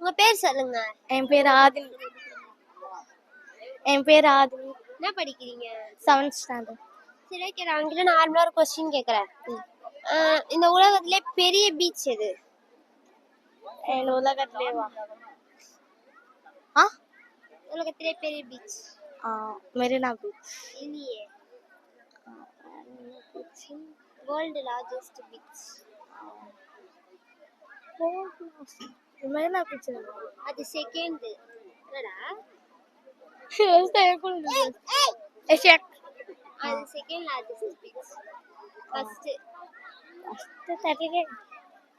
உங்க பேர் சொல்லுங்க. என் பேர் ஆதினி என் பேர் ஆதினி என்ன படிக்கிறீங்க? செவன்த் ஸ்டாண்டர்ட் சரி ஓகே நான் உங்ககிட்ட நார்மலா ஒரு கொஸ்டின் கேக்குறேன். ஆஹ் இந்த உலகத்திலே பெரிய பீச் எது? என் உலகத்திலே வா. ஆ? உலகத்திலே பெரிய பீச் ஆ மெரினா பீச் இல்லையே. World largest beach Marina beach என்னடா ஏஷியா அது second largest beach first first தெரியலையே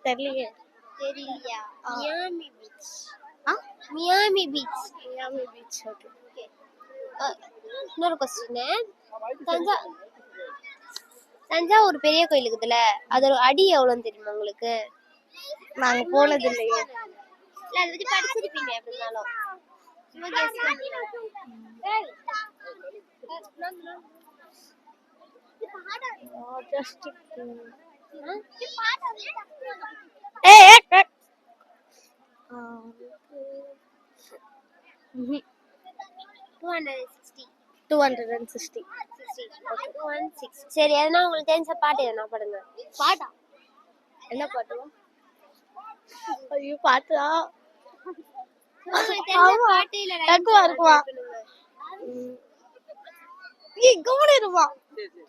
தெரியலையே தெரியலையா மியாமி பீச் ஆ Miami beach Miami beach okay இன்னொரு கொஸ்டின் தஞ்சா தஞ்சாவூர் பெரிய கோயில் இருக்குதுல்ல அதோட அடி எவ்வளோன்னு தெரியுமா உங்களுக்கு நாங்க போனது இல்லையா இல்ல அதை பத்தி படிச்சிருப்பீங்க எப்படி இருந்தாலும் சும்மா guess பண்ணுங்க. ஜஸ்ட் ஆ? ஏய் ஏய், ஏய். ஆ, 260. 260 216. சரி எதனா உங்களுக்கு தெரிஞ்ச பாட்டு எதனா பாடுங்க பாட்டா என்ன பாட்டு ஐயோ. பாட்டு தக்குவா கவனம் இருமா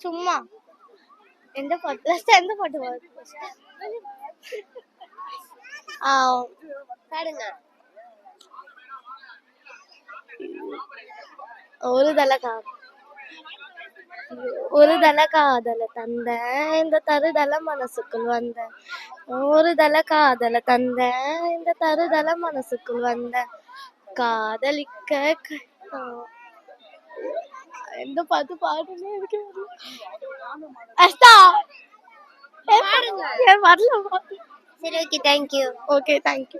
சும்மா. எந்த பாட்டு? எந்த பாட்டு பாடுங்க. ஒரு தலை கா ஒரு தல காதல தந்த இந்த தருதல மனசுக்குள் வந்த. ஒரு தல காதல தந்த இந்த தருதல மனசுக்குள் வந்த. காதலிக்க எந்த பாத்து பாடுமே எனக்கு ஏன் வரல? சரி ஓகே தேங்க்யூ ஓகே தேங்க்யூ